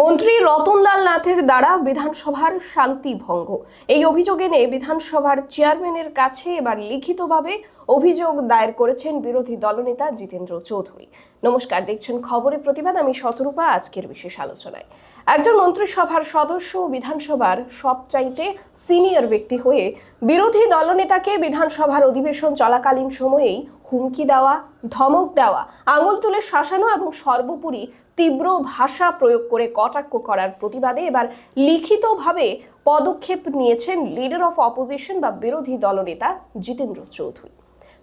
মন্ত্রী রতনলাল নাথের দ্বারা বিধানসভার শান্তি ভঙ্গ। এই অভিযোগ এনে বিধানসভার চেয়ারম্যানের কাছে এবার লিখিতভাবে অভিযোগ দায়ের করেছেন বিরোধী দলনেতা জিতেন্দ্র চৌধুরী। নমস্কার, দেখছেন খবরের প্রতিবাদ। আমি শতরূপা, আজকের বিশেষ আলোচনায়। একজন মন্ত্রিসভার সদস্য বিধানসভার সবচাইতে সিনিয়র ব্যক্তি হয়ে বিরোধী দলনেতাকে বিধানসভার অধিবেশন চলাকালীন সময়েই হুমকি দেওয়া, ধমক দেওয়া, আঙুল তুলে শাসানো এবং সর্বোপরি তীব্র ভাষা প্রয়োগ করে কটাক্ষ করার প্রতিবাদে এবার লিখিতভাবে পদক্ষেপ নিয়েছেন লিডার অফ অপোজিশন বা বিরোধী দলনেতা জিতেন্দ্র চৌধুরী।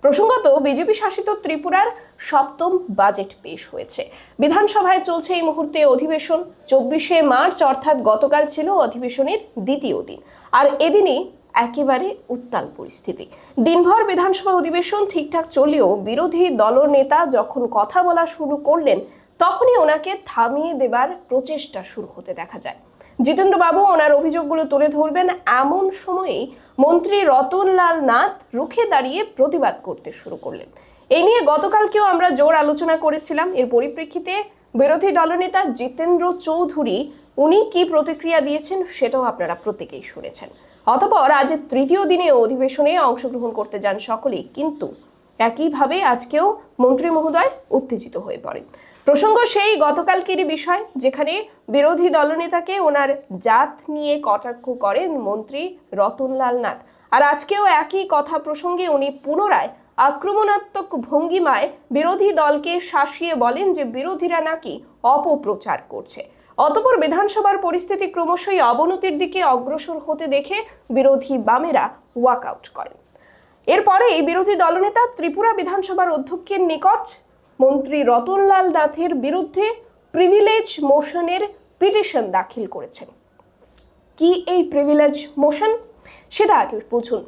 প্রসঙ্গত, বিজেপি শাসিত ত্রিপুরার সপ্তম বাজেট পেশ হয়েছে। বিধানসভায় চলছে এই মুহূর্তে অধিবেশন। চব্বিশে মার্চ, অর্থাৎ গতকাল ছিল অধিবেশনের দ্বিতীয় দিন। আর এদিনই একেবারে উত্তাল পরিস্থিতি। দিনভর বিধানসভা অধিবেশন ঠিকঠাক চললেও বিরোধী দলনেতা যখন কথা বলা শুরু করলেন, তখনই ওনাকে থামিয়ে দেবার প্রচেষ্টা শুরু হতে দেখা যায়। জিতেন্দ্র বাবু ওনার অভিযোগগুলো তুলে ধরবেন। এমন সময়েই মন্ত্রী রতনলাল নাথ রুখে দাঁড়িয়ে প্রতিবাদ করতে শুরু করলেন। এই নিয়ে গতকালকেও আমরা জোর আলোচনা করেছিলাম। এর পরিপ্রেক্ষিতে বিরোধী দলনেতা জিতেন্দ্র চৌধুরী উনি কি প্রতিক্রিয়া দিয়েছেন সেটাও আপনারা প্রত্যেকেই শুনেছেন। অতপর আজ তৃতীয় দিনে অধিবেশনে অংশগ্রহণ করতে যান সকলেই, কিন্তু একইভাবে আজকেও মন্ত্রী মহোদয় উত্তেজিত হয়ে পড়েন। প্রসঙ্গ সেই, গতকালকেরই বিষয়, যেখানে বিরোধী দলনেতাকে ওনার জাত নিয়ে কটাক্ষ করেন মন্ত্রী রতনলাল নাথ। আর আজকেও একই কথা প্রসঙ্গে উনি পুনরায় আক্রমণাত্মক ভঙ্গিমায় বিরোধী দলকে শাসিয়ে বলেন যে বিরোধীরা নাকি অপপ্রচার করছে। অতপর বিধানসভার পরিস্থিতি ক্রমশই অবনতির দিকে অগ্রসর হতে দেখে বিরোধী বামেরা ওয়াকআউট করেন। এরপরেই বিরোধী দলনেতা ত্রিপুরা বিধানসভার অধ্যক্ষের নিকট মন্ত্রী রতনলাল নাথের বিরুদ্ধে প্রিভিলেজ মোশনের পিটিশন দাখিল করেছেন। কি এই প্রিভিলেজ মোশন সেটা আগে বুঝুন।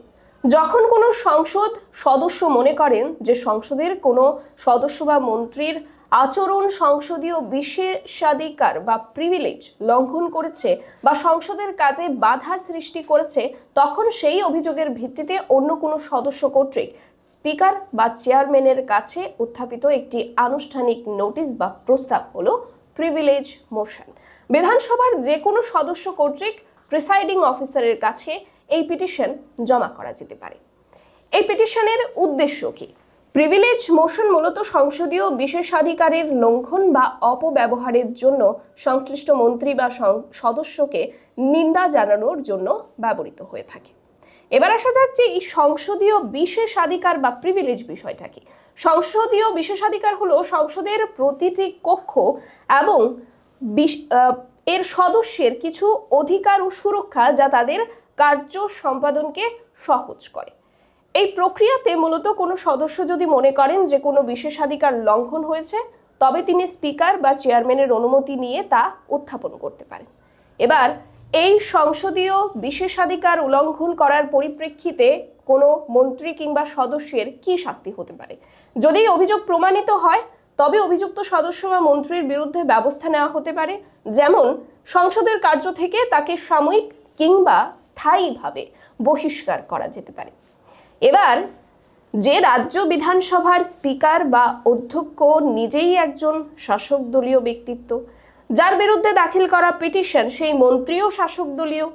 যখন কোনো সংসদ সদস্য মনে করেন যে সংসদের কোনো সদস্য বা মন্ত্রীর আচরণ সংসদীয় বিশেষাধিকার বা প্রিভিলেজ লঙ্ঘন করেছে বা সংসদের কাজে বাধা সৃষ্টি করেছে, তখন সেই অভিযোগের ভিত্তিতে অন্য কোনো সদস্য কর্তৃক স্পিকার বা চেয়ারম্যানের কাছে উত্থাপিত একটি আনুষ্ঠানিক নোটিশ বা প্রস্তাব হলো প্রিভিলেজ মোশন বিধানসভার যে কোনো সদস্য কর্তৃক প্রিসাইডিং অফিসারের কাছে এই পিটিশন জমা করা যেতে পারে। এই পিটিশনের উদ্দেশ্য কি? প্রিভিলেজ মোশন মূলত সংসদীয় বিশেষাধিকারের লঙ্ঘন বা অপব্যবহারের জন্য সংশ্লিষ্ট মন্ত্রী বা সদস্যকে নিন্দা জানানোর জন্য ব্যবহৃত হয়ে থাকে। এবার আসা যাক যে এই সংসদীয় বিশেষাধিকার বা প্রিভিলেজ বিষয়টা কি। সংসদীয় বিশেষাধিকার হলো সংসদের প্রতিটি কক্ষ এবং এর সদস্যের কিছু অধিকার ও সুরক্ষা যা তাদের কার্য সম্পাদনকে সহজ করে। এই প্রক্রিয়াতে মূলত কোনো সদস্য যদি মনে করেন যে কোনো বিশেষাধিকার লঙ্ঘন হয়েছে, তবে তিনি স্পিকার বা চেয়ারম্যানের অনুমতি নিয়ে তা উত্থাপন করতে পারেন। এবার এই সংসদীয় বিশেষাধিকার উল্লঙ্ঘন করার পরিপ্রেক্ষিতে কোনো মন্ত্রী কিংবা সদস্যের কি শাস্তি হতে পারে? যদি অভিযোগ প্রমাণিত হয়, তবে অভিযুক্ত সদস্য বা মন্ত্রীর বিরুদ্ধে ব্যবস্থা নেওয়া হতে পারে। যেমন, সংসদের কার্য থেকে তাকে সাময়িক কিংবা স্থায়ীভাবে বহিষ্কার করা যেতে পারে। এবার, যে রাজ্য বিধানসভার স্পিকার বা অধ্যক্ষ নিজেই একজন শাসক দলীয় ব্যক্তিত্ব যার বিরুদ্ধে দাখিল করা পিটিশন সেই মন্ত্রীও শাসক দলীয়।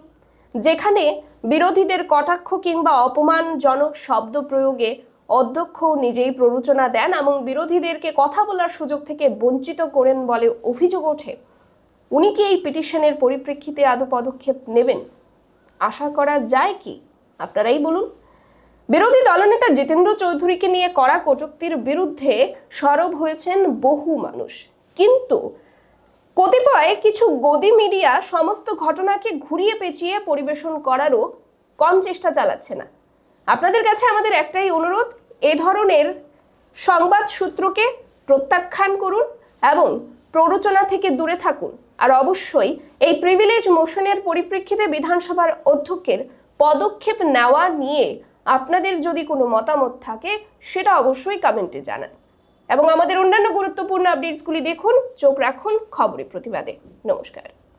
যেখানে বিরোধীদের কটাক্ষ কিংবা অপমানজনক শব্দ প্রয়োগে অধ্যক্ষ নিজেই প্ররোচনা দেন এবং বিরোধীদেরকে কথা বলার সুযোগ থেকে বঞ্চিত করেন বলে অভিযোগ ওঠে। উনি কি এই পিটিশনের পরিপ্রেক্ষিতে আদৌ পদক্ষেপ নেবেন? আশা করা যায় কি? আপনারাই বলুন। বিরোধী দলনেতা জিতেন্দ্র চৌধুরীকে নিয়ে করা কটুক্তির বিরুদ্ধে সরব হয়েছেন বহু মানুষ। কিন্তু কতিপয় কিছু গদি মিডিয়া সমস্ত ঘটনাকে ঘুরিয়ে পেঁচিয়ে পরিবেশন করারও কম চেষ্টা চালাচ্ছে না। আপনাদের কাছে আমাদের একটাই অনুরোধ, এ ধরনের সংবাদ সূত্রকে প্রত্যাখ্যান করুন এবং প্ররোচনা থেকে দূরে থাকুন। আর অবশ্যই এই প্রিভিলেজ মোশনের পরিপ্রেক্ষিতে বিধানসভার অধ্যক্ষের পদক্ষেপ নেওয়া নিয়ে আপনাদের যদি কোনো মতামত থাকে, সেটা অবশ্যই কমেন্টে জানান। এবং আমাদের অন্যান্য গুরুত্বপূর্ণ আপডেটসগুলি দেখুন চোখ রাখুন খবরের প্রতিবাদে। নমস্কার।